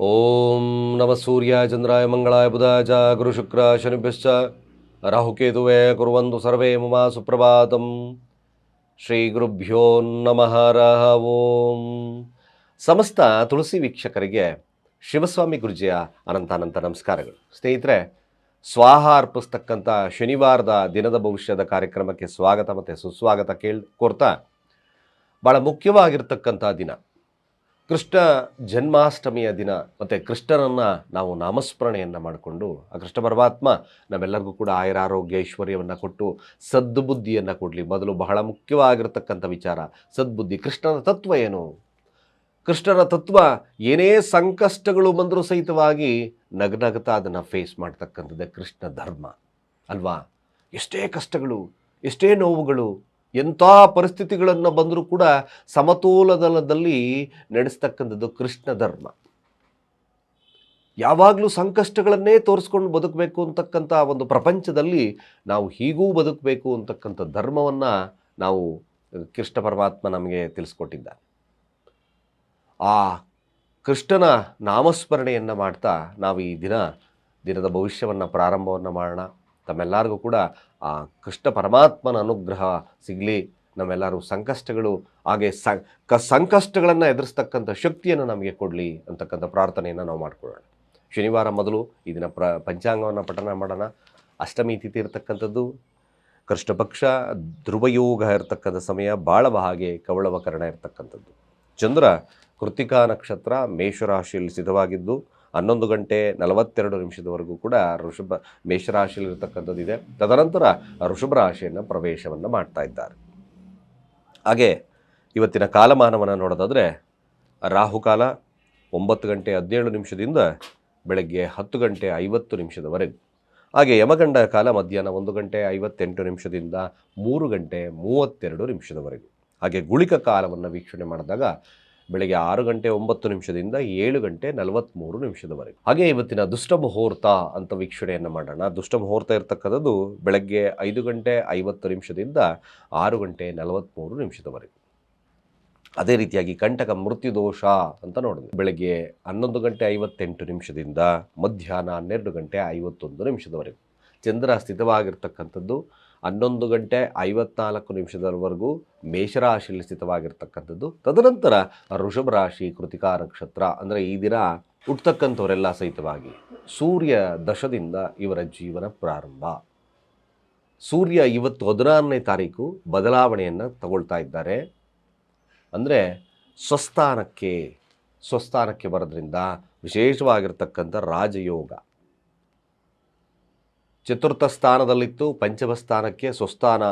ಓಂ ನಮ ಸೂರ್ಯ ಚಂದ್ರಾಯ ಮಂಗಳಾಯ ಬುಧಾಯ ಗುರು ಶುಕ್ರ ಶನಿಭ್ಯಶ್ಚ. ರಾಹುಕೇತುವೆ ಕುರುವಂತು ಸರ್ವೇ ಮಮ ಸುಪ್ರಭಾತಂ. ಶ್ರೀ ಗುರುಭ್ಯೋ ನಮಃ ರಹ ಓಂ. ಸಮಸ್ತ ತುಳಸಿ ವೀಕ್ಷಕರಿಗೆ ಶಿವಸ್ವಾಮಿ ಗುರುಜಿಯ ಅನಂತಾನಂತ ನಮಸ್ಕಾರಗಳು. ಸ್ನೇಹಿತರೆ, ಸ್ವಾಹ ಅರ್ಪಿಸ್ತಕ್ಕಂಥ ಶನಿವಾರದ ದಿನದ ಭವಿಷ್ಯದ ಕಾರ್ಯಕ್ರಮಕ್ಕೆ ಸ್ವಾಗತ ಮತ್ತು ಸುಸ್ವಾಗತ ಕೇಳಿ ಕೋರ್ತಾ ಭಾಳ ಮುಖ್ಯವಾಗಿರ್ತಕ್ಕಂಥ ದಿನ. ಕೃಷ್ಣ ಜನ್ಮಾಷ್ಟಮಿಯ ದಿನ ಮತ್ತು ಕೃಷ್ಣನನ್ನು ನಾವು ನಾಮಸ್ಮರಣೆಯನ್ನು ಮಾಡಿಕೊಂಡು, ಆ ಕೃಷ್ಣ ಪರಮಾತ್ಮ ನಮ್ಮೆಲ್ಲರಿಗೂ ಕೂಡ ಆಯುರಾರೋಗ್ಯ ಐಶ್ವರ್ಯವನ್ನು ಕೊಟ್ಟು ಸದ್ಬುದ್ಧಿಯನ್ನು ಕೊಡಲಿ. ಮೊದಲು ಬಹಳ ಮುಖ್ಯವಾಗಿರತಕ್ಕಂಥ ವಿಚಾರ, ಸದ್ಬುದ್ಧಿ. ಕೃಷ್ಣನ ತತ್ವ ಏನು? ಕೃಷ್ಣನ ತತ್ವ ಏನೇ ಸಂಕಷ್ಟಗಳು ಬಂದರೂ ಸಹಿತವಾಗಿ ನಗನಗ್ತಾ ಅದನ್ನು ಫೇಸ್ ಮಾಡ್ತಕ್ಕಂಥದ್ದೇ ಕೃಷ್ಣ ಧರ್ಮ. ಅಲ್ವಾ? ಎಷ್ಟೇ ಕಷ್ಟಗಳು, ಎಷ್ಟೇ ನೋವುಗಳು ಎಂಥ ಪರಿಸ್ಥಿತಿಗಳನ್ನು ಬಂದರೂ ಕೂಡ ಸಮತೋಲನದಲ್ಲಿ ನಡೆಸ್ತಕ್ಕಂಥದ್ದು ಕೃಷ್ಣ ಧರ್ಮ. ಯಾವಾಗಲೂ ಸಂಕಷ್ಟಗಳನ್ನೇ ತೋರಿಸ್ಕೊಂಡು ಬದುಕಬೇಕು ಅಂತಕ್ಕಂಥ ಒಂದು ಪ್ರಪಂಚದಲ್ಲಿ ನಾವು ಹೀಗೂ ಬದುಕಬೇಕು ಅಂತಕ್ಕಂಥ ಧರ್ಮವನ್ನು ನಾವು ಕೃಷ್ಣ ಪರಮಾತ್ಮ ನಮಗೆ ತಿಳಿಸ್ಕೊಟ್ಟಿದ್ದ ಆ ಕೃಷ್ಣನ ನಾಮಸ್ಮರಣೆಯನ್ನು ಮಾಡ್ತಾ ನಾವು ಈ ದಿನ ದಿನದ ಭವಿಷ್ಯವನ್ನು ಪ್ರಾರಂಭವನ್ನು ಮಾಡೋಣ. ತಮ್ಮೆಲ್ಲರಿಗೂ ಕೂಡ ಆ ಕೃಷ್ಣ ಪರಮಾತ್ಮನ ಅನುಗ್ರಹ ಸಿಗಲಿ. ನಮ್ಮೆಲ್ಲರೂ ಸಂಕಷ್ಟಗಳು, ಹಾಗೆ ಸ ಸಂಕಷ್ಟಗಳನ್ನು ಎದುರಿಸ್ತಕ್ಕಂಥ ಶಕ್ತಿಯನ್ನು ನಮಗೆ ಕೊಡಲಿ ಅಂತಕ್ಕಂಥ ಪ್ರಾರ್ಥನೆಯನ್ನು ನಾವು ಮಾಡಿಕೊಳ್ಳೋಣ. ಶನಿವಾರ ಮೊದಲು ಈ ದಿನ ಪ್ರ, ಪಂಚಾಂಗವನ್ನು ಪಠನ ಮಾಡೋಣ. ಅಷ್ಟಮಿ ತಿಥಿ ಇರತಕ್ಕಂಥದ್ದು. ಕೃಷ್ಣ ಪಕ್ಷ, ಧ್ರುವಯೋಗ ಇರತಕ್ಕಂಥ ಸಮಯ, ಬಾಳವ ಹಾಗೆ ಕವಳವಕರಣ ಇರತಕ್ಕಂಥದ್ದು. ಚಂದ್ರ ಕೃತಿಕಾ ನಕ್ಷತ್ರ ಮೇಷರಾಶಿಯಲ್ಲಿ ಸಿದ್ಧವಾಗಿದ್ದು ಹನ್ನೊಂದು ಗಂಟೆ ನಲವತ್ತೆರಡು ನಿಮಿಷದವರೆಗೂ ಕೂಡ ಋಷಭ ಮೇಷರಾಶಿಯಲ್ಲಿ ಇರತಕ್ಕಂಥದ್ದಿದೆ ತದನಂತರ ಋಷಭ ರಾಶಿಯನ್ನು ಪ್ರವೇಶವನ್ನು ಮಾಡ್ತಾ ಇದ್ದಾರೆ. ಹಾಗೆ ಇವತ್ತಿನ ಕಾಲಮಾನವನ್ನು ನೋಡೋದಾದರೆ ರಾಹುಕಾಲ ಒಂಬತ್ತು ಗಂಟೆ ಹದಿನೇಳು ನಿಮಿಷದಿಂದ ಬೆಳಗ್ಗೆ ಹತ್ತು ಗಂಟೆ ಐವತ್ತು ನಿಮಿಷದವರೆಗೂ. ಹಾಗೆ ಯಮಗಂಡ ಕಾಲ ಮಧ್ಯಾಹ್ನ ಒಂದು ಗಂಟೆ ಐವತ್ತೆಂಟು ನಿಮಿಷದಿಂದ ಮೂರು ಗಂಟೆ ಮೂವತ್ತೆರಡು ನಿಮಿಷದವರೆಗೂ. ಹಾಗೆ ಗುಳಿಕ ಕಾಲವನ್ನು ವೀಕ್ಷಣೆ ಮಾಡಿದಾಗ ಬೆಳಗ್ಗೆ ಆರು ಗಂಟೆ ಒಂಬತ್ತು ನಿಮಿಷದಿಂದ ಏಳು ಗಂಟೆ ನಲವತ್ತ್ಮೂರು ನಿಮಿಷದವರೆಗೆ. ಹಾಗೆ ಇವತ್ತಿನ ದುಷ್ಟ ಮುಹೂರ್ತ ಅಂತ ವೀಕ್ಷಣೆಯನ್ನು ಮಾಡೋಣ. ದುಷ್ಟ ಮುಹೂರ್ತ ಇರತಕ್ಕಂಥದ್ದು ಬೆಳಗ್ಗೆ ಐದು ಗಂಟೆ ಐವತ್ತು ನಿಮಿಷದಿಂದ ಆರು ಗಂಟೆ ನಲವತ್ತ್ಮೂರು ನಿಮಿಷದವರೆಗೆ. ಅದೇ ರೀತಿಯಾಗಿ ಕಂಟಕ ಮೃತ್ಯು ದೋಷ ಅಂತ ನೋಡಿದ್ವಿ. ಬೆಳಗ್ಗೆ ಹನ್ನೊಂದು ಗಂಟೆ ಐವತ್ತೆಂಟು ನಿಮಿಷದಿಂದ ಮಧ್ಯಾಹ್ನ ಹನ್ನೆರಡು ಗಂಟೆ ಐವತ್ತೊಂದು ನಿಮಿಷದವರೆಗೆ. ಚಂದ್ರ ಸ್ಥಿತವಾಗಿರ್ತಕ್ಕಂಥದ್ದು ಹನ್ನೊಂದು ಗಂಟೆ ಐವತ್ನಾಲ್ಕು ನಿಮಿಷದವರೆಗೂ ಮೇಷರಾಶಿಯಲ್ಲಿ ಸ್ಥಿತವಾಗಿರ್ತಕ್ಕಂಥದ್ದು. ತದನಂತರ ಋಷಭ ರಾಶಿ ಕೃತಿಕಾ ನಕ್ಷತ್ರ ಅಂದರೆ ಈ ದಿನ ಹುಟ್ಟತಕ್ಕಂಥವರೆಲ್ಲ ಸಹಿತವಾಗಿ ಸೂರ್ಯ ದಶದಿಂದ ಇವರ ಜೀವನ ಪ್ರಾರಂಭ. ಸೂರ್ಯ ಇವತ್ತು ಹದಿನಾರನೇ ತಾರೀಕು ಬದಲಾವಣೆಯನ್ನು ತಗೊಳ್ತಾ ಇದ್ದಾರೆ. ಅಂದರೆ ಸ್ವಸ್ಥಾನಕ್ಕೆ ಸ್ವಸ್ಥಾನಕ್ಕೆ ಬರೋದ್ರಿಂದ ವಿಶೇಷವಾಗಿರ್ತಕ್ಕಂಥ ರಾಜಯೋಗ. ಚತುರ್ಥ ಸ್ಥಾನದಲ್ಲಿತ್ತು, ಪಂಚಮ ಸ್ಥಾನಕ್ಕೆ ಸ್ವಸ್ಥಾನ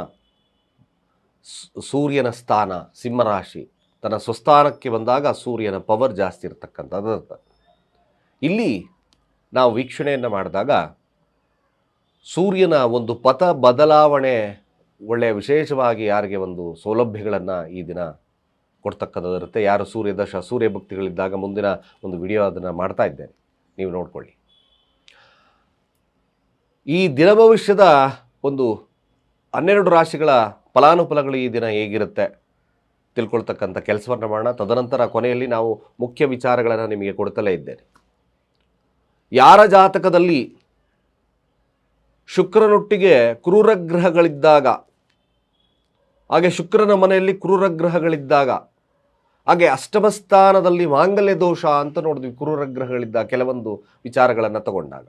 ಸೂರ್ಯನ ಸ್ಥಾನ ಸಿಂಹರಾಶಿ ತನ್ನ ಸ್ವಸ್ಥಾನಕ್ಕೆ ಬಂದಾಗ ಸೂರ್ಯನ ಪವರ್ ಜಾಸ್ತಿ ಇರತಕ್ಕಂಥದ್ದು ಅರ್ಥ ಇಲ್ಲಿ ನಾವು ವೀಕ್ಷಣೆಯನ್ನು ಮಾಡಿದಾಗ ಸೂರ್ಯನ ಒಂದು ಪಥ ಬದಲಾವಣೆ ಒಳ್ಳೆಯ ವಿಶೇಷವಾಗಿ ಯಾರಿಗೆ ಒಂದು ಸೌಲಭ್ಯಗಳನ್ನು ಈ ದಿನ ಕೊಡ್ತಕ್ಕಂಥದ್ದು ಇರುತ್ತೆ. ಯಾರು ಸೂರ್ಯದಶ ಸೂರ್ಯ ಭಕ್ತಿಗಳಿದ್ದಾಗ ಮುಂದಿನ ಒಂದು ವಿಡಿಯೋ ಅದನ್ನು ಮಾಡ್ತಾ ಇದ್ದೇನೆ. ನೀವು ನೋಡ್ಕೊಳ್ಳಿ. ಈ ದಿನ ಭವಿಷ್ಯದ ಒಂದು ಹನ್ನೆರಡು ರಾಶಿಗಳ ಫಲಾನುಫಲಗಳು ಈ ದಿನ ಹೇಗಿರುತ್ತೆ ತಿಳ್ಕೊಳ್ತಕ್ಕಂಥ ಕೆಲಸವನ್ನು ಮಾಡೋಣ. ತದನಂತರ ಕೊನೆಯಲ್ಲಿ ನಾವು ಮುಖ್ಯ ವಿಚಾರಗಳನ್ನು ನಿಮಗೆ ಕೊಡ್ತಲೇ ಇದ್ದೇನೆ. ಯಾರ ಜಾತಕದಲ್ಲಿ ಶುಕ್ರನೊಟ್ಟಿಗೆ ಕ್ರೂರಗ್ರಹಗಳಿದ್ದಾಗ ಹಾಗೆ ಶುಕ್ರನ ಮನೆಯಲ್ಲಿ ಕ್ರೂರಗ್ರಹಗಳಿದ್ದಾಗ ಹಾಗೆ ಅಷ್ಟಮ ಸ್ಥಾನದಲ್ಲಿ ಮಾಂಗಲ್ಯ ದೋಷ ಅಂತ ನೋಡಿದ್ವಿ ಕ್ರೂರಗ್ರಹಗಳಿದ್ದ ಕೆಲವೊಂದು ವಿಚಾರಗಳನ್ನು ತಗೊಂಡಾಗ.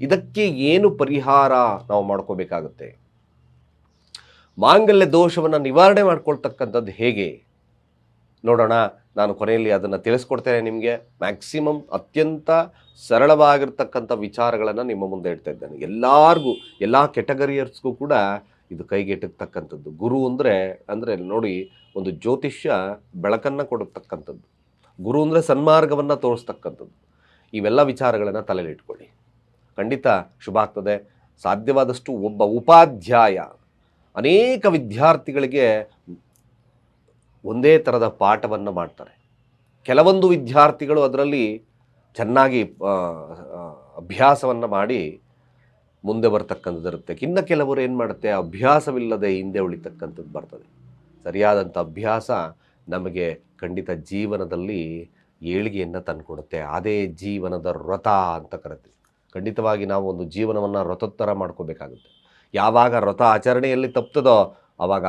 ಇದಕ್ಕೆ ಏನು ಪರಿಹಾರ ನಾವು ಮಾಡ್ಕೋಬೇಕಾಗುತ್ತೆ? ಮಾಂಗಲ್ಯ ದೋಷವನ್ನು ನಿವಾರಣೆ ಮಾಡ್ಕೊಳ್ತಕ್ಕಂಥದ್ದು ಹೇಗೆ? ನೋಡೋಣ. ನಾನು ಕೊನೆಯಲ್ಲಿ ಅದನ್ನು ತಿಳಿಸ್ಕೊಡ್ತೇನೆ ನಿಮಗೆ. ಮ್ಯಾಕ್ಸಿಮಮ್ ಅತ್ಯಂತ ಸರಳವಾಗಿರ್ತಕ್ಕಂಥ ವಿಚಾರಗಳನ್ನು ನಿಮ್ಮ ಮುಂದೆ ಇಡ್ತಾ ಇದ್ದೇನೆ. ಎಲ್ಲರಿಗೂ, ಎಲ್ಲ ಕೆಟಗರಿಯರ್ಸ್ಗೂ ಕೂಡ ಇದು ಕೈಗೆಟಕ್ತಕ್ಕಂಥದ್ದು. ಗುರು ಅಂದರೆ ಅಂದರೆ ನೋಡಿ, ಒಂದು ಜ್ಯೋತಿಷ್ಯ ಬೆಳಕನ್ನು ಕೊಡತಕ್ಕಂಥದ್ದು. ಗುರು ಅಂದರೆ ಸನ್ಮಾರ್ಗವನ್ನು ತೋರಿಸ್ತಕ್ಕಂಥದ್ದು. ಇವೆಲ್ಲ ವಿಚಾರಗಳನ್ನು ತಲೆಯಲ್ಲಿಟ್ಕೊಳ್ಳಿ ಖಂಡಿತ ಶುಭ ಆಗ್ತದೆ. ಸಾಧ್ಯವಾದಷ್ಟು ಒಬ್ಬ ಉಪಾಧ್ಯಾಯ. ಅನೇಕ ವಿದ್ಯಾರ್ಥಿಗಳಿಗೆ ಒಂದೇ ಥರದ ಪಾಠವನ್ನು ಮಾಡ್ತಾರೆ. ಕೆಲವೊಂದು ವಿದ್ಯಾರ್ಥಿಗಳು ಅದರಲ್ಲಿ ಚೆನ್ನಾಗಿ ಅಭ್ಯಾಸವನ್ನು ಮಾಡಿ ಮುಂದೆ ಬರ್ತಕ್ಕಂಥದ್ದು ಇರುತ್ತೆ. ಇನ್ನು ಕೆಲವರು ಏನು ಮಾಡುತ್ತೆ, ಅಭ್ಯಾಸವಿಲ್ಲದೆ ಹಿಂದೆ ಉಳಿತಕ್ಕಂಥದ್ದು ಬರ್ತದೆ. ಸರಿಯಾದಂಥ ಅಭ್ಯಾಸ ನಮಗೆ ಖಂಡಿತ ಜೀವನದಲ್ಲಿ ಏಳಿಗೆಯನ್ನು ತಂದುಕೊಡುತ್ತೆ. ಅದೇ ಜೀವನದ ವ್ರತ ಅಂತ ಕರಿತೀವಿ. ಖಂಡಿತವಾಗಿ ನಾವು ಒಂದು ಜೀವನವನ್ನು ರಥೋತ್ತರ ಮಾಡ್ಕೋಬೇಕಾಗುತ್ತೆ. ಯಾವಾಗ ರಥ ಆಚರಣೆಯಲ್ಲಿ ತಪ್ತದೋ ಆವಾಗ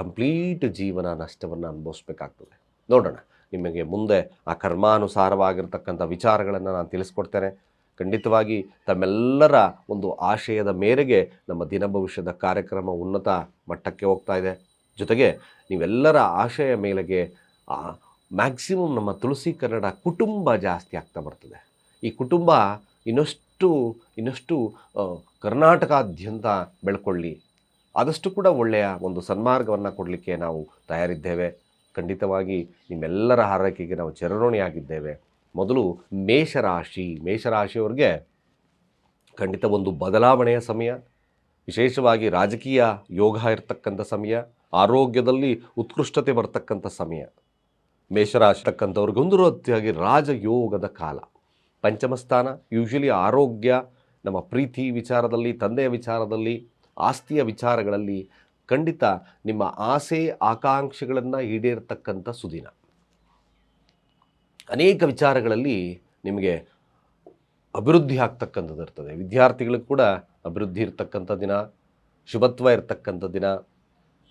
ಕಂಪ್ಲೀಟ್ ಜೀವನ ನಷ್ಟವನ್ನು ಅನುಭವಿಸ್ಬೇಕಾಗ್ತದೆ. ನೋಡೋಣ, ನಿಮಗೆ ಮುಂದೆ ಆ ಕರ್ಮಾನುಸಾರವಾಗಿರ್ತಕ್ಕಂಥ ವಿಚಾರಗಳನ್ನು ನಾನು ತಿಳಿಸ್ಕೊಡ್ತೇನೆ. ಖಂಡಿತವಾಗಿ ತಮ್ಮೆಲ್ಲರ ಒಂದು ಆಶಯದ ಮೇರೆಗೆ ನಮ್ಮ ದಿನ ಭವಿಷ್ಯದ ಕಾರ್ಯಕ್ರಮ ಉನ್ನತ ಮಟ್ಟಕ್ಕೆ ಹೋಗ್ತಾ ಇದೆ. ಜೊತೆಗೆ ನೀವೆಲ್ಲರ ಆಶಯ ಮೇಲೆಗೆ ಮ್ಯಾಕ್ಸಿಮಮ್ ನಮ್ಮ ತುಳಸಿ ಕನ್ನಡ ಕುಟುಂಬ ಜಾಸ್ತಿ ಆಗ್ತಾ ಬರ್ತದೆ. ಈ ಕುಟುಂಬ ಇನ್ನಷ್ಟು ಇನ್ನಷ್ಟು ಕರ್ನಾಟಕಾದ್ಯಂತ ಬೆಳ್ಕೊಳ್ಳಿ. ಆದಷ್ಟು ಕೂಡ ಒಳ್ಳೆಯ ಒಂದು ಸನ್ಮಾರ್ಗವನ್ನು ಕೊಡಲಿಕ್ಕೆ ನಾವು ತಯಾರಿದ್ದೇವೆ. ಖಂಡಿತವಾಗಿ ನಿಮ್ಮೆಲ್ಲರ ಹಾರೈಕೆಗೆ ನಾವು ಚರರೋಣಿಯಾಗಿದ್ದೇವೆ ಮೊದಲು ಮೇಷರಾಶಿ, ಮೇಷರಾಶಿಯವ್ರಿಗೆ ಖಂಡಿತ ಒಂದು ಬದಲಾವಣೆಯ ಸಮಯ, ವಿಶೇಷವಾಗಿ ರಾಜಕೀಯ ಯೋಗ ಇರತಕ್ಕಂಥ ಸಮಯ, ಆರೋಗ್ಯದಲ್ಲಿ ಉತ್ಕೃಷ್ಟತೆ ಬರತಕ್ಕಂಥ ಸಮಯ. ಮೇಷರಾಶಿ ತಕ್ಕಂಥವ್ರಿಗೆ ಒಂದು ರೀತಿಯಾಗಿ ರಾಜಯೋಗದ ಕಾಲ. ಪಂಚಮ ಸ್ಥಾನ ಯೂಶಲಿ ಆರೋಗ್ಯ, ನಮ್ಮ ಪ್ರೀತಿ ವಿಚಾರದಲ್ಲಿ, ತಂದೆಯ ವಿಚಾರದಲ್ಲಿ, ಆಸ್ತಿಯ ವಿಚಾರಗಳಲ್ಲಿ ಖಂಡಿತ ನಿಮ್ಮ ಆಸೆ, ಆಕಾಂಕ್ಷೆಗಳನ್ನು ಈಡೇರತಕ್ಕಂಥ ಸುದಿನ. ಅನೇಕ ವಿಚಾರಗಳಲ್ಲಿ ನಿಮಗೆ ಅಭಿವೃದ್ಧಿ ಆಗ್ತಕ್ಕಂಥದ್ದು ಇರ್ತದೆ. ವಿದ್ಯಾರ್ಥಿಗಳಿಗೆ ಕೂಡ ಅಭಿವೃದ್ಧಿ ಇರ್ತಕ್ಕಂಥ ದಿನ, ಶುಭತ್ವ ಇರ್ತಕ್ಕಂಥ ದಿನ.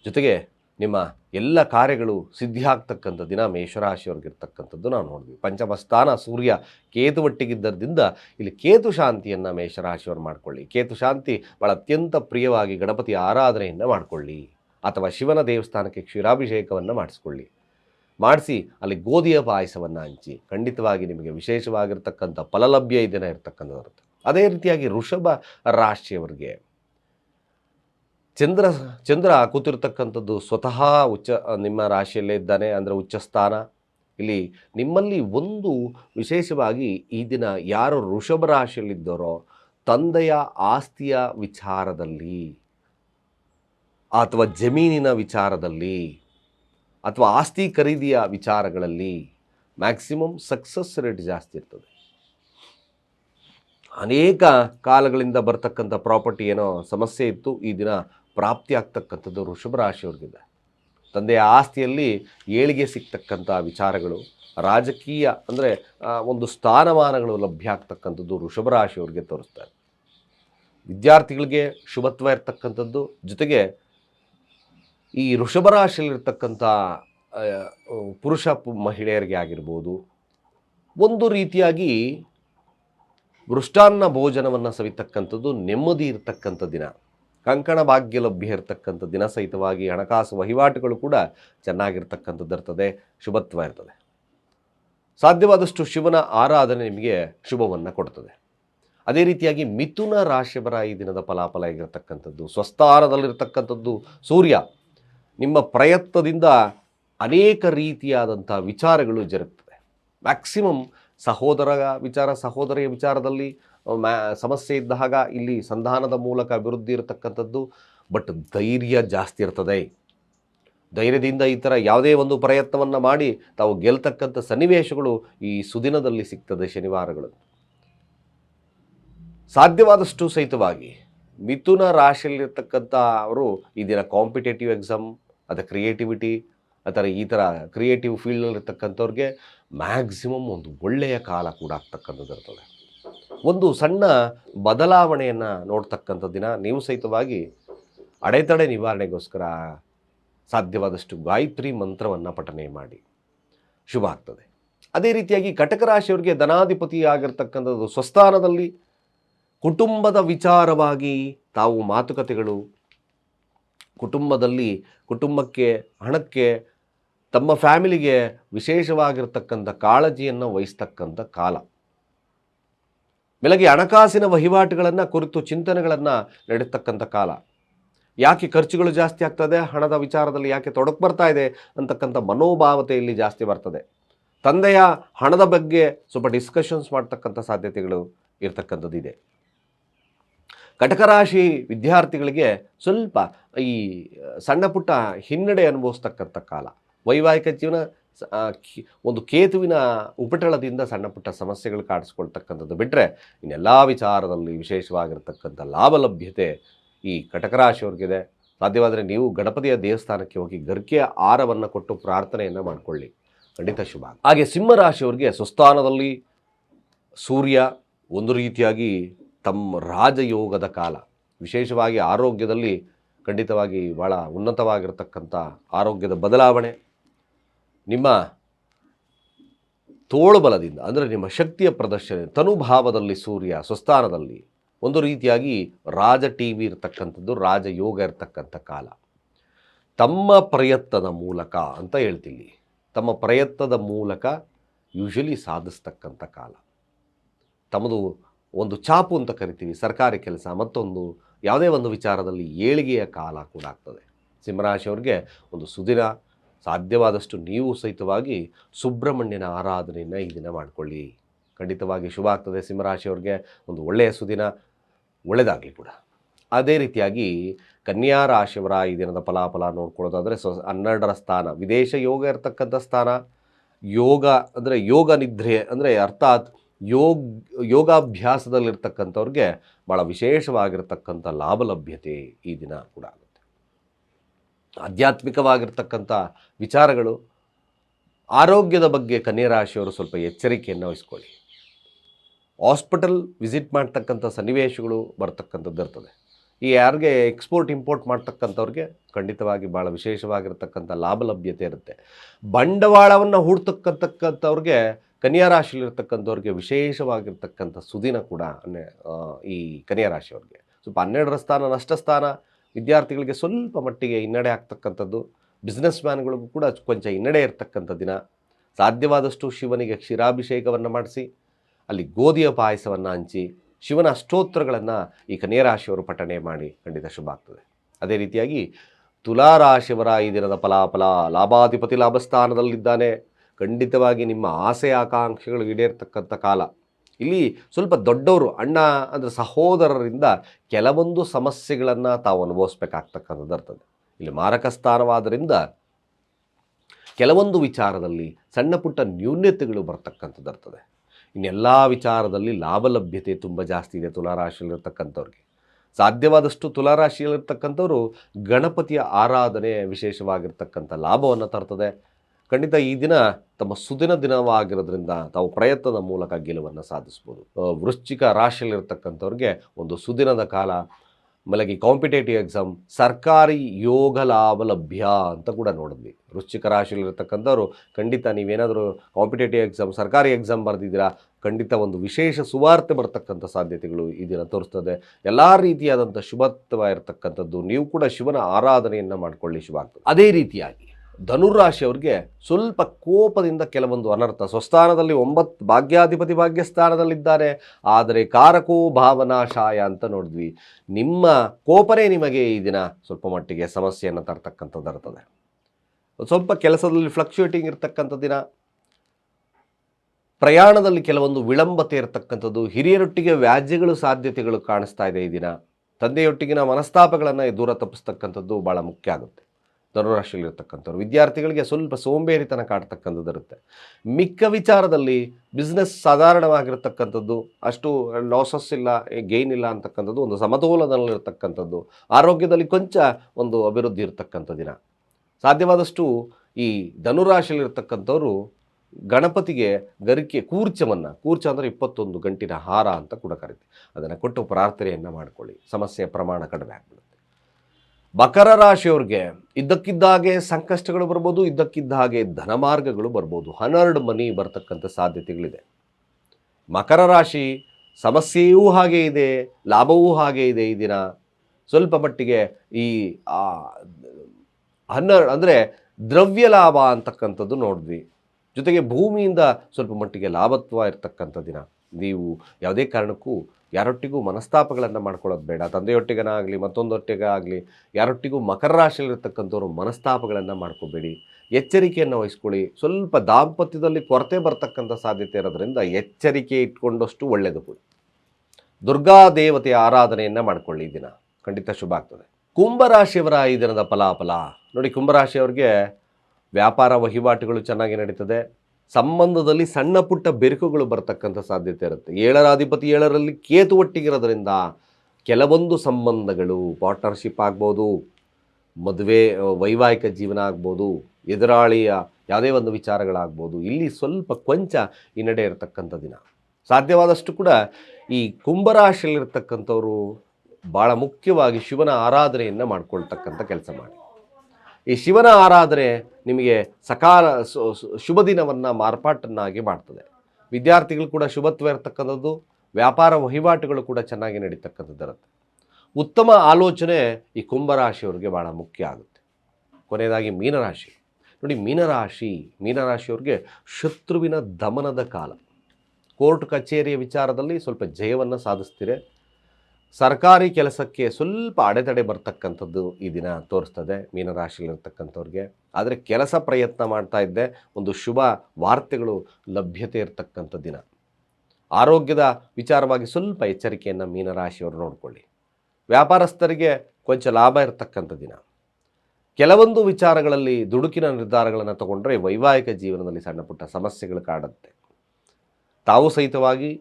ಜೊತೆಗೆ ನಿಮ್ಮ ಎಲ್ಲ ಕಾರ್ಯಗಳು ಸಿದ್ಧಿ ಆಗ್ತಕ್ಕಂಥ ದಿನ ಮೇಷರಾಶಿಯವ್ರಿಗಿರ್ತಕ್ಕಂಥದ್ದು ನಾವು ನೋಡಿದ್ವಿ ಪಂಚಮ ಸ್ಥಾನ ಸೂರ್ಯ ಕೇತು ಒಟ್ಟಿಗಿದ್ದರಿಂದ ಇಲ್ಲಿ ಕೇತು ಶಾಂತಿಯನ್ನು ಮೇಷರಾಶಿಯವರು ಮಾಡ್ಕೊಳ್ಳಿ. ಕೇತು ಶಾಂತಿ ಭಾಳ ಅತ್ಯಂತ ಪ್ರಿಯವಾಗಿ ಗಣಪತಿ ಆರಾಧನೆಯನ್ನು ಮಾಡಿಕೊಳ್ಳಿ. ಅಥವಾ ಶಿವನ ದೇವಸ್ಥಾನಕ್ಕೆ ಕ್ಷೀರಾಭಿಷೇಕವನ್ನು ಮಾಡಿಸ್ಕೊಳ್ಳಿ. ಮಾಡಿಸಿ ಅಲ್ಲಿ ಗೋಧಿಯ ಪಾಯಸವನ್ನು ಹಂಚಿ. ಖಂಡಿತವಾಗಿ ನಿಮಗೆ ವಿಶೇಷವಾಗಿರ್ತಕ್ಕಂಥ ಫಲಲಭ್ಯ ಇದನ್ನು ದಿನ ಇರ್ತಕ್ಕಂಥದ್ದು. ಅದೇ ರೀತಿಯಾಗಿ ಋಷಭ ರಾಶಿಯವರಿಗೆ ಚಂದ್ರ ಚಂದ್ರ ಕೂತಿರ್ತಕ್ಕಂಥದ್ದು ಸ್ವತಃ ಉಚ್ಚ, ನಿಮ್ಮ ರಾಶಿಯಲ್ಲೇ ಇದ್ದಾನೆ ಅಂದರೆ ಉಚ್ಚ ಸ್ಥಾನ. ಇಲ್ಲಿ ನಿಮ್ಮಲ್ಲಿ ಒಂದು ವಿಶೇಷವಾಗಿ ಈ ದಿನ ಯಾರು ಋಷಭ ರಾಶಿಯಲ್ಲಿದ್ದಾರೋ ತಂದೆಯ ಆಸ್ತಿಯ ವಿಚಾರದಲ್ಲಿ ಅಥವಾ ಜಮೀನಿನ ವಿಚಾರದಲ್ಲಿ ಅಥವಾ ಆಸ್ತಿ ಖರೀದಿಯ ವಿಚಾರಗಳಲ್ಲಿ ಮ್ಯಾಕ್ಸಿಮಮ್ ಸಕ್ಸಸ್ ರೇಟ್ ಜಾಸ್ತಿ ಇರ್ತದೆ. ಅನೇಕ ಕಾಲಗಳಿಂದ ಬರ್ತಕ್ಕಂಥ ಪ್ರಾಪರ್ಟಿ ಏನೋ ಸಮಸ್ಯೆ ಇತ್ತು, ಈ ದಿನ ಪ್ರಾಪ್ತಿ ಆಗ್ತಕ್ಕಂಥದ್ದು ವೃಷಭ ರಾಶಿಯವ್ರಿಗಿದೆ. ತಂದೆಯ ಆಸ್ತಿಯಲ್ಲಿ ಏಳಿಗೆ ಸಿಗ್ತಕ್ಕಂಥ ವಿಚಾರಗಳು, ರಾಜಕೀಯ ಅಂದರೆ ಒಂದು ಸ್ಥಾನಮಾನಗಳು ಲಭ್ಯ ಆಗ್ತಕ್ಕಂಥದ್ದು ವೃಷಭ ರಾಶಿಯವ್ರಿಗೆ ತೋರಿಸ್ತಾರೆ ವಿದ್ಯಾರ್ಥಿಗಳಿಗೆ ಶುಭತ್ವ ಇರ್ತಕ್ಕಂಥದ್ದು, ಜೊತೆಗೆ ಈ ವೃಷಭ ರಾಶಿಯಲ್ಲಿರ್ತಕ್ಕಂಥ ಪುರುಷ ಮಹಿಳೆಯರಿಗೆ ಆಗಿರ್ಬೋದು, ಒಂದು ರೀತಿಯಾಗಿ ವೃಷ್ಟಾನ್ನ ಭೋಜನವನ್ನು ಸವಿತಕ್ಕಂಥದ್ದು ನೆಮ್ಮದಿ ಇರತಕ್ಕಂಥ ದಿನ. ಕಂಕಣ ಭಾಗ್ಯ ಲಭ್ಯ ಇರತಕ್ಕಂಥ ದಿನ ಸಹಿತವಾಗಿ ಹಣಕಾಸು ವಹಿವಾಟುಗಳು ಕೂಡ ಚೆನ್ನಾಗಿರ್ತಕ್ಕಂಥದ್ದು ಇರ್ತದೆ, ಶುಭತ್ವ ಇರ್ತದೆ. ಸಾಧ್ಯವಾದಷ್ಟು ಶಿವನ ಆರಾಧನೆ ನಿಮಗೆ ಶುಭವನ್ನು ಕೊಡ್ತದೆ. ಅದೇ ರೀತಿಯಾಗಿ ಮಿಥುನ ರಾಶಿಯವರ ಈ ದಿನದ ಫಲಾಫಲ ಆಗಿರತಕ್ಕಂಥದ್ದು ಸ್ವಸ್ಥಾನದಲ್ಲಿರ್ತಕ್ಕಂಥದ್ದು ಸೂರ್ಯ, ನಿಮ್ಮ ಪ್ರಯತ್ನದಿಂದ ಅನೇಕ ರೀತಿಯಾದಂಥ ವಿಚಾರಗಳು ಜರುಗ್ತದೆ. ಮ್ಯಾಕ್ಸಿಮಮ್ ಸಹೋದರ ವಿಚಾರ, ಸಹೋದರಿಯ ವಿಚಾರದಲ್ಲಿ ಮ್ಯಾ ಸಮಸ್ಯೆ ಇದ್ದಾಗ ಇಲ್ಲಿ ಸಂಧಾನದ ಮೂಲಕ ಅಭಿವೃದ್ಧಿ ಇರತಕ್ಕಂಥದ್ದು, ಬಟ್ ಧೈರ್ಯ ಜಾಸ್ತಿ ಇರ್ತದೆ. ಧೈರ್ಯದಿಂದ ಈ ಥರ ಯಾವುದೇ ಒಂದು ಪ್ರಯತ್ನವನ್ನು ಮಾಡಿ ತಾವು ಗೆಲ್ತಕ್ಕಂಥ ಸನ್ನಿವೇಶಗಳು ಈ ಸುದಿನದಲ್ಲಿ ಸಿಗ್ತದೆ ಶನಿವಾರಗಳು. ಸಾಧ್ಯವಾದಷ್ಟು ಸಹಿತವಾಗಿ ಮಿಥುನ ರಾಶಿಯಲ್ಲಿರ್ತಕ್ಕಂಥ ಅವರು ಈ ದಿನ ಕಾಂಪಿಟೇಟಿವ್ ಎಕ್ಸಾಮ್ ಅಥವಾ ಕ್ರಿಯೇಟಿವಿಟಿ ಅಥವಾ ಈ ಥರ ಕ್ರಿಯೇಟಿವ್ ಫೀಲ್ಡಲ್ಲಿರ್ತಕ್ಕಂಥವ್ರಿಗೆ ಮ್ಯಾಕ್ಸಿಮಮ್ ಒಂದು ಒಳ್ಳೆಯ ಕಾಲ ಕೂಡ ಆಗ್ತಕ್ಕಂಥದ್ದು ಇರ್ತದೆ. ಒಂದು ಸಣ್ಣ ಬದಲಾವಣೆಯನ್ನು ನೋಡ್ತಕ್ಕಂಥ ದಿನ. ನೀವು ಸಹಿತವಾಗಿ ಅಡೆತಡೆ ನಿವಾರಣೆಗೋಸ್ಕರ ಸಾಧ್ಯವಾದಷ್ಟು ಗಾಯತ್ರಿ ಮಂತ್ರವನ್ನು ಪಠನೆ ಮಾಡಿ. ಶುಭ ಆಗ್ತದೆ. ಅದೇ ರೀತಿಯಾಗಿ ಕಟಕ ರಾಶಿಯವರಿಗೆ ಧನಾಧಿಪತಿ ಆಗಿರ್ತಕ್ಕಂಥದ್ದು ಸ್ವಸ್ಥಾನದಲ್ಲಿ ಕುಟುಂಬದ ವಿಚಾರವಾಗಿ ತಾವು ಮಾತುಕತೆಗಳು, ಕುಟುಂಬದಲ್ಲಿ ಕುಟುಂಬಕ್ಕೆ, ಹಣಕ್ಕೆ, ತಮ್ಮ ಫ್ಯಾಮಿಲಿಗೆ ವಿಶೇಷವಾಗಿರ್ತಕ್ಕಂಥ ಕಾಳಜಿಯನ್ನು ವಹಿಸ್ತಕ್ಕಂಥ ಕಾಲ. ಬೆಳಗ್ಗೆ ಹಣಕಾಸಿನ ವಹಿವಾಟುಗಳನ್ನು ಕುರಿತು ಚಿಂತನೆಗಳನ್ನು ನಡೆತಕ್ಕಂಥ ಕಾಲ. ಯಾಕೆ ಖರ್ಚುಗಳು ಜಾಸ್ತಿ ಆಗ್ತದೆ? ಹಣದ ವಿಚಾರದಲ್ಲಿ ಯಾಕೆ ತೊಡಕು ಬರ್ತಾ ಇದೆ? ಅಂತಕ್ಕಂಥ ಮನೋಭಾವತೆ ಇಲ್ಲಿ ಜಾಸ್ತಿ ಬರ್ತದೆ. ತಂದೆಯ ಹಣದ ಬಗ್ಗೆ ಸ್ವಲ್ಪ ಡಿಸ್ಕಷನ್ಸ್ ಮಾಡ್ತಕ್ಕಂಥ ಸಾಧ್ಯತೆಗಳು ಇರತಕ್ಕಂಥದ್ದು ಇದೆ. ಕಟಕರಾಶಿ ವಿದ್ಯಾರ್ಥಿಗಳಿಗೆ ಸ್ವಲ್ಪ ಈ ಸಣ್ಣ ಪುಟ್ಟ ಹಿನ್ನಡೆ ಅನುಭವಿಸ್ತಕ್ಕಂಥ ಕಾಲ. ವೈವಾಹಿಕ ಜೀವನ ಒಂದು ಕೇತುವಿನ ಉಪಟಳದಿಂದ ಸಣ್ಣ ಪುಟ್ಟ ಸಮಸ್ಯೆಗಳು ಕಾಡಿಸ್ಕೊಳ್ತಕ್ಕಂಥದ್ದು ಬಿಟ್ಟರೆ ಇನ್ನೆಲ್ಲ ವಿಚಾರದಲ್ಲಿ ವಿಶೇಷವಾಗಿರ್ತಕ್ಕಂಥ ಲಾಭ ಲಭ್ಯತೆ ಈ ಕಟಕರಾಶಿಯವ್ರಿಗಿದೆ. ಸಾಧ್ಯವಾದರೆ ನೀವು ಗಣಪತಿಯ ದೇವಸ್ಥಾನಕ್ಕೆ ಹೋಗಿ ಗರ್ಕೆಯ ಆರವನ್ನು ಕೊಟ್ಟು ಪ್ರಾರ್ಥನೆಯನ್ನು ಮಾಡಿಕೊಳ್ಳಿ. ಖಂಡಿತ ಶುಭ ಹಾಗೆ ಸಿಂಹರಾಶಿಯವ್ರಿಗೆ ಸ್ವಸ್ಥಾನದಲ್ಲಿ ಸೂರ್ಯ ಒಂದು ರೀತಿಯಾಗಿ ತಮ್ಮ ರಾಜಯೋಗದ ಕಾಲ. ವಿಶೇಷವಾಗಿ ಆರೋಗ್ಯದಲ್ಲಿ ಖಂಡಿತವಾಗಿ ಭಾಳ ಉನ್ನತವಾಗಿರತಕ್ಕಂಥ ಆರೋಗ್ಯದ ಬದಲಾವಣೆ. ನಿಮ್ಮ ತೋಳುಬಲದಿಂದ, ಅಂದರೆ ನಿಮ್ಮ ಶಕ್ತಿಯ ಪ್ರದರ್ಶನ, ತನುಭಾವದಲ್ಲಿ ಸೂರ್ಯ, ಸ್ವಸ್ಥಾನದಲ್ಲಿ, ಒಂದು ರೀತಿಯಾಗಿ ರಾಜ ಟಿ ವಿ ಇರ್ತಕ್ಕಂಥದ್ದು ರಾಜಯೋಗ ಇರತಕ್ಕಂಥ ಕಾಲ. ತಮ್ಮ ಪ್ರಯತ್ನದ ಮೂಲಕ ಅಂತ ಹೇಳ್ತೀವಿ ತಮ್ಮ ಪ್ರಯತ್ನದ ಮೂಲಕ ಯೂಶಲಿ ಸಾಧಿಸ್ತಕ್ಕಂಥ ಕಾಲ. ತಮ್ಮದು ಒಂದು ಚಾಪು ಅಂತ ಕರಿತೀವಿ, ಸರ್ಕಾರಿ ಕೆಲಸ, ಮತ್ತೊಂದು ಯಾವುದೇ ಒಂದು ವಿಚಾರದಲ್ಲಿ ಏಳಿಗೆಯ ಕಾಲ ಕೂಡ ಆಗ್ತದೆ. ಸಿಂಹರಾಶಿಯವ್ರಿಗೆ ಒಂದು ಸುದಿನ ಸಾಧ್ಯವಾದಷ್ಟು ನೀವು ಸಹಿತವಾಗಿ ಸುಬ್ರಹ್ಮಣ್ಯನ ಆರಾಧನೆಯನ್ನು ಈ ದಿನ ಮಾಡಿಕೊಳ್ಳಿ. ಖಂಡಿತವಾಗಿ ಶುಭ ಆಗ್ತದೆ ಸಿಂಹರಾಶಿಯವ್ರಿಗೆ. ಒಂದು ಒಳ್ಳೆಯ ಸುದಿನ ಒಳ್ಳೆಯದಾಗಲಿ ಕೂಡ. ಅದೇ ರೀತಿಯಾಗಿ ಕನ್ಯಾ ರಾಶಿಯವರ ಈ ದಿನದ ಫಲಾಫಲ ನೋಡ್ಕೊಳ್ಳೋದಾದರೆ ಸೊ ಹನ್ನೆರಡರ ಸ್ಥಾನ, ವಿದೇಶ ಯೋಗ ಇರತಕ್ಕಂಥ ಸ್ಥಾನ. ಯೋಗ ಅಂದರೆ ಯೋಗ ನಿದ್ರೆ ಅಂದರೆ ಅರ್ಥಾತ್ ಯೋಗ, ಯೋಗಾಭ್ಯಾಸದಲ್ಲಿರ್ತಕ್ಕಂಥವ್ರಿಗೆ ಭಾಳ ವಿಶೇಷವಾಗಿರ್ತಕ್ಕಂಥ ಲಾಭ ಲಭ್ಯತೆ ಈ ದಿನ ಕೂಡ. ಆಧ್ಯಾತ್ಮಿಕವಾಗಿರ್ತಕ್ಕಂಥ ವಿಚಾರಗಳು ಆರೋಗ್ಯದ ಬಗ್ಗೆ ಕನ್ಯಾ ರಾಶಿಯವರು ಸ್ವಲ್ಪ ಎಚ್ಚರಿಕೆಯನ್ನು ವಹಿಸ್ಕೊಳ್ಳಿ. ಹಾಸ್ಪಿಟಲ್ ವಿಸಿಟ್ ಮಾಡ್ತಕ್ಕಂಥ ಸನ್ನಿವೇಶಗಳು ಬರ್ತಕ್ಕಂಥದ್ದು ಇರ್ತದೆ. ಈ ಯಾರಿಗೆ ಎಕ್ಸ್ಪೋರ್ಟ್, ಇಂಪೋರ್ಟ್ ಮಾಡ್ತಕ್ಕಂಥವ್ರಿಗೆ ಖಂಡಿತವಾಗಿ ಭಾಳ ವಿಶೇಷವಾಗಿರ್ತಕ್ಕಂಥ ಲಾಭ ಲಭ್ಯತೆ ಇರುತ್ತೆ. ಬಂಡವಾಳವನ್ನು ಹೂಡ್ತಕ್ಕಂತಕ್ಕಂಥವ್ರಿಗೆ ಕನ್ಯಾ ರಾಶಿಯಲ್ಲಿರ್ತಕ್ಕಂಥವ್ರಿಗೆ ವಿಶೇಷವಾಗಿರ್ತಕ್ಕಂಥ ಸುದಿನ ಕೂಡ ಈ ಕನ್ಯಾ ರಾಶಿಯವ್ರಿಗೆ ಸ್ವಲ್ಪ ಹನ್ನೆರಡರ ಸ್ಥಾನ, ನಷ್ಟ ಸ್ಥಾನ ವಿದ್ಯಾರ್ಥಿಗಳಿಗೆ ಸ್ವಲ್ಪ ಮಟ್ಟಿಗೆ ಹಿನ್ನಡೆ ಆಗ್ತಕ್ಕಂಥದ್ದು ಬಿಸ್ನೆಸ್ ಮ್ಯಾನ್ಗಳಿಗೂ ಕೂಡ ಕೊಂಚ ಹಿನ್ನಡೆ ಇರ್ತಕ್ಕಂಥ ದಿನ. ಸಾಧ್ಯವಾದಷ್ಟು ಶಿವನಿಗೆ ಕ್ಷೀರಾಭಿಷೇಕವನ್ನು ಮಾಡಿಸಿ, ಅಲ್ಲಿ ಗೋಧಿಯ ಪಾಯಸವನ್ನು ಹಂಚಿ, ಶಿವನ ಅಷ್ಟೋತ್ರಗಳನ್ನು ಈ ಕನ್ಯರಾಶಿಯವರು ಪಠಣೆ ಮಾಡಿ ಖಂಡಿತ ಶುಭ ಆಗ್ತದೆ. ಅದೇ ರೀತಿಯಾಗಿ ತುಲಾರಾಶಿಯವರ ಈ ದಿನದ ಫಲಾಫಲ ಲಾಭಾಧಿಪತಿ ಲಾಭಸ್ಥಾನದಲ್ಲಿದ್ದಾನೆ. ಖಂಡಿತವಾಗಿ ನಿಮ್ಮ ಆಸೆ, ಆಕಾಂಕ್ಷೆಗಳು ಈಡೇರ್ತಕ್ಕಂಥ ಕಾಲ. ಇಲ್ಲಿ ಸ್ವಲ್ಪ ದೊಡ್ಡವರು, ಅಣ್ಣ ಅಂದರೆ ಸಹೋದರರಿಂದ ಕೆಲವೊಂದು ಸಮಸ್ಯೆಗಳನ್ನು ತಾವು ಅನುಭವಿಸ್ಬೇಕಾಗ್ತಕ್ಕಂಥದ್ದು ಇರ್ತದೆ. ಇಲ್ಲಿ ಮಾರಕ ಸ್ಥಾನವಾದ್ದರಿಂದ ಕೆಲವೊಂದು ವಿಚಾರದಲ್ಲಿ ಸಣ್ಣ ಪುಟ್ಟ ನ್ಯೂನ್ಯತೆಗಳು ಬರ್ತಕ್ಕಂಥದ್ದು ಇರ್ತದೆ. ಇನ್ನೆಲ್ಲ ವಿಚಾರದಲ್ಲಿ ಲಾಭ ಲಭ್ಯತೆ ತುಂಬ ಜಾಸ್ತಿ ಇದೆ ತುಲಾರಾಶಿಯಲ್ಲಿರ್ತಕ್ಕಂಥವ್ರಿಗೆ. ಸಾಧ್ಯವಾದಷ್ಟು ತುಲಾರಾಶಿಯಲ್ಲಿರ್ತಕ್ಕಂಥವ್ರು ಗಣಪತಿಯ ಆರಾಧನೆ ವಿಶೇಷವಾಗಿರ್ತಕ್ಕಂಥ ಲಾಭವನ್ನು ತರ್ತದೆ. ಖಂಡಿತ ಈ ದಿನ ತಮ್ಮ ಸುದಿನ ದಿನವಾಗಿರೋದ್ರಿಂದ ತಾವು ಪ್ರಯತ್ನದ ಮೂಲಕ ಗೆಲುವನ್ನು ಸಾಧಿಸ್ಬೋದು. ವೃಶ್ಚಿಕ ರಾಶಿಯಲ್ಲಿರ್ತಕ್ಕಂಥವ್ರಿಗೆ ಒಂದು ಸುದಿನದ ಕಾಲ ಆಮೇಲೆ ಕಾಂಪಿಟೇಟಿವ್ ಎಕ್ಸಾಮ್, ಸರ್ಕಾರಿ ಯೋಗ ಲಾಭಲಭ್ಯ ಅಂತ ಕೂಡ ನೋಡಿದ್ವಿ. ವೃಶ್ಚಿಕ ರಾಶಿಯಲ್ಲಿರ್ತಕ್ಕಂಥವ್ರು ಖಂಡಿತ ನೀವೇನಾದರೂ ಕಾಂಪಿಟೇಟಿವ್ ಎಕ್ಸಾಮ್, ಸರ್ಕಾರಿ ಎಕ್ಸಾಮ್ ಬರೆದಿದ್ದೀರಾ? ಖಂಡಿತ ಒಂದು ವಿಶೇಷ ಸುವಾರ್ತೆ ಬರ್ತಕ್ಕಂಥ ಸಾಧ್ಯತೆಗಳು ಈ ದಿನ ತೋರಿಸ್ತದೆ. ಎಲ್ಲ ರೀತಿಯಾದಂಥ ಶುಭತ್ವ ಇರತಕ್ಕಂಥದ್ದು, ನೀವು ಕೂಡ ಶಿವನ ಆರಾಧನೆಯನ್ನು ಮಾಡಿಕೊಳ್ಳಿ ಶುಭ ಅದೇ ರೀತಿಯಾಗಿ ಧನುರಾಶಿಯವ್ರಿಗೆ ಸ್ವಲ್ಪ ಕೋಪದಿಂದ ಕೆಲವೊಂದು ಅನರ್ಥ. ಸ್ವಸ್ಥಾನದಲ್ಲಿ ಒಂಬತ್ತು ಭಾಗ್ಯಾಧಿಪತಿ ಭಾಗ್ಯಸ್ಥಾನದಲ್ಲಿದ್ದಾರೆ. ಆದರೆ ಕಾರಕೋ ಭಾವನಾಶಾಯ ಅಂತ ನೋಡಿದ್ವಿ. ನಿಮ್ಮ ಕೋಪನೇ ನಿಮಗೆ ಈ ದಿನ ಸ್ವಲ್ಪ ಮಟ್ಟಿಗೆ ಸಮಸ್ಯೆಯನ್ನು ತರ್ತಕ್ಕಂಥದ್ದು ಇರ್ತದೆ ಸ್ವಲ್ಪ ಕೆಲಸದಲ್ಲಿ ಫ್ಲಕ್ಚುಯೇಟಿಂಗ್ ಇರ್ತಕ್ಕಂಥ ದಿನ. ಪ್ರಯಾಣದಲ್ಲಿ ಕೆಲವೊಂದು ವಿಳಂಬತೆ ಇರತಕ್ಕಂಥದ್ದು. ಹಿರಿಯರೊಟ್ಟಿಗೆ ವ್ಯಾಜ್ಯಗಳು, ಸಾಧ್ಯತೆಗಳು ಕಾಣಿಸ್ತಾ ಇದೆ ಈ ದಿನ. ತಂದೆಯೊಟ್ಟಿಗಿನ ಮನಸ್ತಾಪಗಳನ್ನು ದೂರ ತಪ್ಪಿಸ್ತಕ್ಕಂಥದ್ದು ಭಾಳ ಮುಖ್ಯ ಆಗುತ್ತೆ. ಧನುರಾಶಿಯಲ್ಲಿರ್ತಕ್ಕಂಥವ್ರು ವಿದ್ಯಾರ್ಥಿಗಳಿಗೆ ಸ್ವಲ್ಪ ಸೋಂಬೇರಿತನ ಕಾಡ್ತಕ್ಕಂಥದ್ದು ಇರುತ್ತೆ ಮಿಕ್ಕ ವಿಚಾರದಲ್ಲಿ ಬಿಸ್ನೆಸ್ ಸಾಧಾರಣವಾಗಿರ್ತಕ್ಕಂಥದ್ದು, ಅಷ್ಟು ಲಾಸಸ್ ಇಲ್ಲ ಗೇನ್ ಇಲ್ಲ ಅಂತಕ್ಕಂಥದ್ದು ಒಂದು ಸಮತೋಲನದಲ್ಲಿರ್ತಕ್ಕಂಥದ್ದು, ಆರೋಗ್ಯದಲ್ಲಿ ಕೊಂಚ ಒಂದು ಅಭಿವೃದ್ಧಿ ಇರತಕ್ಕಂಥ ದಿನ. ಸಾಧ್ಯವಾದಷ್ಟು ಈ ಧನುರಾಶಿಯಲ್ಲಿರ್ತಕ್ಕಂಥವ್ರು ಗಣಪತಿಗೆ ಗರಿಕೆ, ಕೂರ್ಚವನ್ನು, ಕೂರ್ಚ ಅಂದರೆ ಇಪ್ಪತ್ತೊಂದು ಗಂಟಿನ ಹಾರ ಅಂತ ಕೂಡ ಕರಿತೀವಿ. ಅದನ್ನು ಕೊಟ್ಟು ಪ್ರಾರ್ಥನೆಯನ್ನು ಮಾಡಿಕೊಳ್ಳಿ. ಸಮಸ್ಯೆಯ ಪ್ರಮಾಣ ಕಡಿಮೆ ಆಗ್ಬಿಡುತ್ತೆ. ಮಕರ ರಾಶಿಯವ್ರಿಗೆ ಇದ್ದಕ್ಕಿದ್ದಾಗೆ ಸಂಕಷ್ಟಗಳು ಬರ್ಬೋದು, ಇದ್ದಕ್ಕಿದ್ದ ಹಾಗೆ ಧನಮಾರ್ಗಗಳು ಬರ್ಬೋದು. ಹನ್ನೆರಡು ಮನಿ ಬರ್ತಕ್ಕಂಥ ಸಾಧ್ಯತೆಗಳಿದೆ. ಮಕರ ರಾಶಿ ಸಮಸ್ಯೆಯೂ ಹಾಗೆ ಇದೆ, ಲಾಭವೂ ಹಾಗೆ ಇದೆ ಈ ದಿನ. ಸ್ವಲ್ಪ ಮಟ್ಟಿಗೆ ಈ ಹನ್ನೆರಡು ಅಂದರೆ ದ್ರವ್ಯ ಲಾಭ ಅಂತಕ್ಕಂಥದ್ದು ನೋಡಿದ್ವಿ. ಜೊತೆಗೆ ಭೂಮಿಯಿಂದ ಸ್ವಲ್ಪ ಮಟ್ಟಿಗೆ ಲಾಭತ್ವ ಇರ್ತಕ್ಕಂಥ ದಿನ. ನೀವು ಯಾವುದೇ ಕಾರಣಕ್ಕೂ ಯಾರೊಟ್ಟಿಗೂ ಮನಸ್ತಾಪಗಳನ್ನು ಮಾಡ್ಕೊಳ್ಳೋದು ಬೇಡ. ತಂದೆಯೊಟ್ಟಿಗನ ಆಗಲಿ ಮತ್ತೊಂದೊಟ್ಟಿಗೆ ಆಗಲಿ ಯಾರೊಟ್ಟಿಗೂ ಮಕರ ರಾಶಿಯಲ್ಲಿರ್ತಕ್ಕಂಥವ್ರು ಮನಸ್ತಾಪಗಳನ್ನು ಮಾಡ್ಕೋಬೇಡಿ. ಎಚ್ಚರಿಕೆಯನ್ನು ವಹಿಸ್ಕೊಳ್ಳಿ. ಸ್ವಲ್ಪ ದಾಂಪತ್ಯದಲ್ಲಿ ಕೊರತೆ ಬರ್ತಕ್ಕಂಥ ಸಾಧ್ಯತೆ ಇರೋದ್ರಿಂದ ಎಚ್ಚರಿಕೆ ಇಟ್ಕೊಂಡಷ್ಟು ಒಳ್ಳೆಯದು ಕೂಡ. ದುರ್ಗಾ ದೇವತೆಯ ಆರಾಧನೆಯನ್ನು ಮಾಡ್ಕೊಳ್ಳಿ ದಿನ. ಖಂಡಿತ ಶುಭ ಆಗ್ತದೆ. ಕುಂಭರಾಶಿಯವರ ಈ ದಿನದ ಫಲಾಫಲ. ನೋಡಿ, ಕುಂಭರಾಶಿಯವ್ರಿಗೆ ವ್ಯಾಪಾರ ವಹಿವಾಟುಗಳು ಚೆನ್ನಾಗಿ ನಡೀತದೆ. ಸಂಬಂಧದಲ್ಲಿ ಸಣ್ಣ ಪುಟ್ಟ ಬೆರುಕುಗಳು ಬರ್ತಕ್ಕಂಥ ಸಾಧ್ಯತೆ ಇರುತ್ತೆ. ಏಳರ ಅಧಿಪತಿ ಏಳರಲ್ಲಿ ಕೇತು ಒಟ್ಟಿಗಿರೋದ್ರಿಂದ ಕೆಲವೊಂದು ಸಂಬಂಧಗಳು ಪಾರ್ಟ್ನರ್ಶಿಪ್ ಆಗ್ಬೋದು, ಮದುವೆ ವೈವಾಹಿಕ ಜೀವನ ಆಗ್ಬೋದು, ಎದುರಾಳಿಯ ಯಾವುದೇ ಒಂದು ವಿಚಾರಗಳಾಗ್ಬೋದು, ಇಲ್ಲಿ ಸ್ವಲ್ಪ ಕೊಂಚ ಹಿನ್ನಡೆ ಇರತಕ್ಕಂಥ ದಿನ. ಸಾಧ್ಯವಾದಷ್ಟು ಕೂಡ ಈ ಕುಂಭರಾಶಿಯಲ್ಲಿರ್ತಕ್ಕಂಥವರು ಭಾಳ ಮುಖ್ಯವಾಗಿ ಶಿವನ ಆರಾಧನೆಯನ್ನು ಮಾಡ್ಕೊಳ್ತಕ್ಕಂಥ ಕೆಲಸ ಮಾಡಿ. ಈ ಶಿವನ ಆರಾಧನೆ ನಿಮಗೆ ಸಕಾಲ ಶುಭ ದಿನವನ್ನು ಮಾರ್ಪಾಟನ್ನಾಗಿ ಮಾಡ್ತದೆ. ವಿದ್ಯಾರ್ಥಿಗಳು ಕೂಡ ಶುಭತ್ವ ಇರತಕ್ಕಂಥದ್ದು, ವ್ಯಾಪಾರ ವಹಿವಾಟುಗಳು ಕೂಡ ಚೆನ್ನಾಗಿ ನಡೀತಕ್ಕಂಥದ್ದು ಇರುತ್ತೆ ಉತ್ತಮ ಆಲೋಚನೆ ಈ ಕುಂಭರಾಶಿಯವ್ರಿಗೆ ಭಾಳ ಮುಖ್ಯ ಆಗುತ್ತೆ. ಕೊನೆಯದಾಗಿ ಮೀನರಾಶಿ. ನೋಡಿ, ಮೀನರಾಶಿ, ಮೀನರಾಶಿಯವ್ರಿಗೆ ಶತ್ರುವಿನ ದಮನದ ಕಾಲ. ಕೋರ್ಟ್ ಕಚೇರಿಯ ವಿಚಾರದಲ್ಲಿ ಸ್ವಲ್ಪ ಜಯವನ್ನು ಸಾಧಿಸ್ತೀರೆ ಸರ್ಕಾರಿ ಕೆಲಸಕ್ಕೆ ಸ್ವಲ್ಪ ಅಡೆತಡೆ ಬರ್ತಕ್ಕಂಥದ್ದು ಈ ದಿನ ತೋರಿಸ್ತದೆ, ಮೀನರಾಶಿಯಲ್ಲಿರ್ತಕ್ಕಂಥವ್ರಿಗೆ. ಆದರೆ ಕೆಲಸ ಪ್ರಯತ್ನ ಮಾಡ್ತಾ ಇದ್ದೆ, ಒಂದು ಶುಭ ವಾರ್ತೆಗಳು ಲಭ್ಯತೆ ಇರತಕ್ಕಂಥ ದಿನ. ಆರೋಗ್ಯದ ವಿಚಾರವಾಗಿ ಸ್ವಲ್ಪ ಎಚ್ಚರಿಕೆಯನ್ನು ಮೀನರಾಶಿಯವರು ನೋಡಿಕೊಳ್ಳಿ. ವ್ಯಾಪಾರಸ್ಥರಿಗೆ ಕೊಂಚ ಲಾಭ ಇರತಕ್ಕಂಥ ದಿನ. ಕೆಲವೊಂದು ವಿಚಾರಗಳಲ್ಲಿ ದುಡುಕಿನ ನಿರ್ಧಾರಗಳನ್ನು ತಗೊಂಡ್ರೆ ವೈವಾಹಿಕ ಜೀವನದಲ್ಲಿ ಸಣ್ಣ ಪುಟ್ಟ ಸಮಸ್ಯೆಗಳು ಕಾಡುತ್ತೆ. ತಾವು ಸಹಿತವಾಗಿ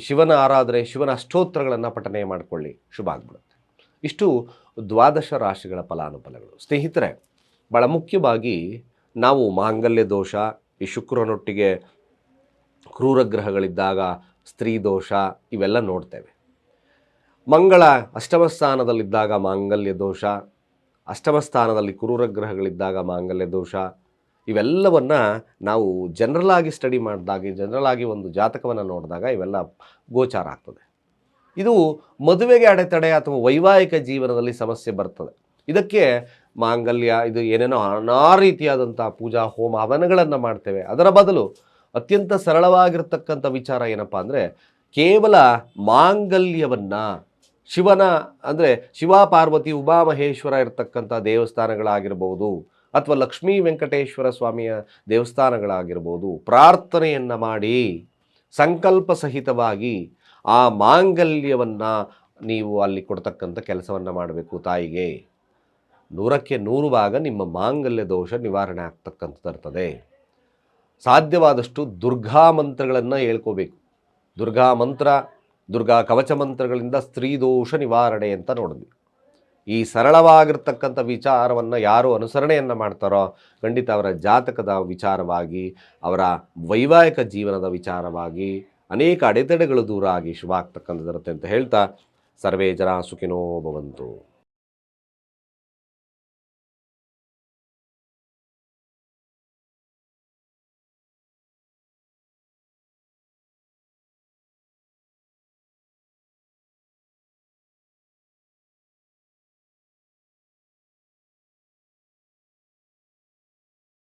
ಶಿವನ ಆರಾಧನೆ, ಶಿವನ ಅಷ್ಟೋತ್ತರಗಳನ್ನು ಪಠನೆ ಮಾಡಿಕೊಳ್ಳಿ. ಶುಭ ಆಗ್ಬಿಡುತ್ತೆ. ಇಷ್ಟು ದ್ವಾದಶ ರಾಶಿಗಳ ಫಲಾನುಫಲಗಳು ಸ್ನೇಹಿತರೆ ಭಾಳ ಮುಖ್ಯವಾಗಿ ನಾವು ಮಾಂಗಲ್ಯ ದೋಷ, ಈ ಶುಕ್ರನೊಟ್ಟಿಗೆ ಕ್ರೂರ ಗ್ರಹಗಳಿದ್ದಾಗ ಸ್ತ್ರೀ ದೋಷ, ಇವೆಲ್ಲ ನೋಡ್ತೇವೆ. ಮಂಗಳ ಅಷ್ಟಮ ಸ್ಥಾನದಲ್ಲಿದ್ದಾಗ ಮಾಂಗಲ್ಯ ದೋಷ, ಅಷ್ಟಮ ಸ್ಥಾನದಲ್ಲಿ ಕ್ರೂರ ಗ್ರಹಗಳಿದ್ದಾಗ ಮಾಂಗಲ್ಯ ದೋಷ ಇವೆಲ್ಲವನ್ನು ನಾವು ಜನರಲ್ ಆಗಿ ಸ್ಟಡಿ ಮಾಡಿದಾಗ ಜನರಲ್ ಆಗಿ ಒಂದು ಜಾತಕವನ್ನು ನೋಡಿದಾಗ ಇವೆಲ್ಲ ಗೋಚಾರ ಆಗ್ತದೆ. ಇದು ಮದುವೆಗೆ ಅಡೆತಡೆ ಅಥವಾ ವೈವಾಹಿಕ ಜೀವನದಲ್ಲಿ ಸಮಸ್ಯೆ ಬರ್ತದೆ. ಇದಕ್ಕೆ ಮಾಂಗಲ್ಯ, ಇದು ಏನೇನೋ ನಾನಾ ರೀತಿಯಾದಂಥ ಪೂಜಾ, ಹೋಮ ಹವನಗಳನ್ನು ಮಾಡ್ತೇವೆ. ಅದರ ಬದಲು ಅತ್ಯಂತ ಸರಳವಾಗಿರ್ತಕ್ಕಂಥ ವಿಚಾರ ಏನಪ್ಪ ಅಂದರೆ, ಕೇವಲ ಮಾಂಗಲ್ಯವನ್ನು, ಶಿವನ ಅಂದರೆ ಶಿವ, ಪಾರ್ವತಿ, ಉಮಾಮಹೇಶ್ವರ ಇರತಕ್ಕಂಥ ದೇವಸ್ಥಾನಗಳಾಗಿರ್ಬೋದು ಅಥವಾ ಲಕ್ಷ್ಮೀ ವೆಂಕಟೇಶ್ವರ ಸ್ವಾಮಿಯ ದೇವಸ್ಥಾನಗಳಾಗಿರ್ಬೋದು, ಪ್ರಾರ್ಥನೆಯನ್ನು ಮಾಡಿ ಸಂಕಲ್ಪ ಸಹಿತವಾಗಿ ಆ ಮಾಂಗಲ್ಯವನ್ನು ನೀವು ಅಲ್ಲಿ ಕೊಡ್ತಕ್ಕಂಥ ಕೆಲಸವನ್ನು ಮಾಡಬೇಕು ತಾಯಿಗೆ. ನೂರಕ್ಕೆ ನೂರು ಭಾಗ ನಿಮ್ಮ ಮಾಂಗಲ್ಯ ದೋಷ ನಿವಾರಣೆ ಆಗ್ತಕ್ಕಂಥದ್ದು ಇರ್ತದೆ. ಸಾಧ್ಯವಾದಷ್ಟು ದುರ್ಗಾ ಮಂತ್ರಗಳನ್ನು ಹೇಳ್ಕೋಬೇಕು. ದುರ್ಗಾ ಮಂತ್ರ, ದುರ್ಗಾ ಕವಚ ಮಂತ್ರಗಳಿಂದ ಸ್ತ್ರೀ ದೋಷ ನಿವಾರಣೆ ಅಂತ ನೋಡಿದ್ವಿ. ಈ ಸರಳವಾಗಿರ್ತಕ್ಕಂಥ ವಿಚಾರವನ್ನು ಯಾರು ಅನುಸರಣೆಯನ್ನು ಮಾಡ್ತಾರೋ ಖಂಡಿತ ಅವರ ಜಾತಕದ ವಿಚಾರವಾಗಿ, ಅವರ ವೈವಾಹಿಕ ಜೀವನದ ವಿಚಾರವಾಗಿ ಅನೇಕ ಅಡೆತಡೆಗಳು ದೂರ ಆಗಿ ಶುಭ ಆಗ್ತಕ್ಕಂಥದ್ದಿರುತ್ತೆ ಅಂತ ಹೇಳ್ತಾ ಸರ್ವೇ ಜನ ಸುಖಿನೋ ಭವಂತು.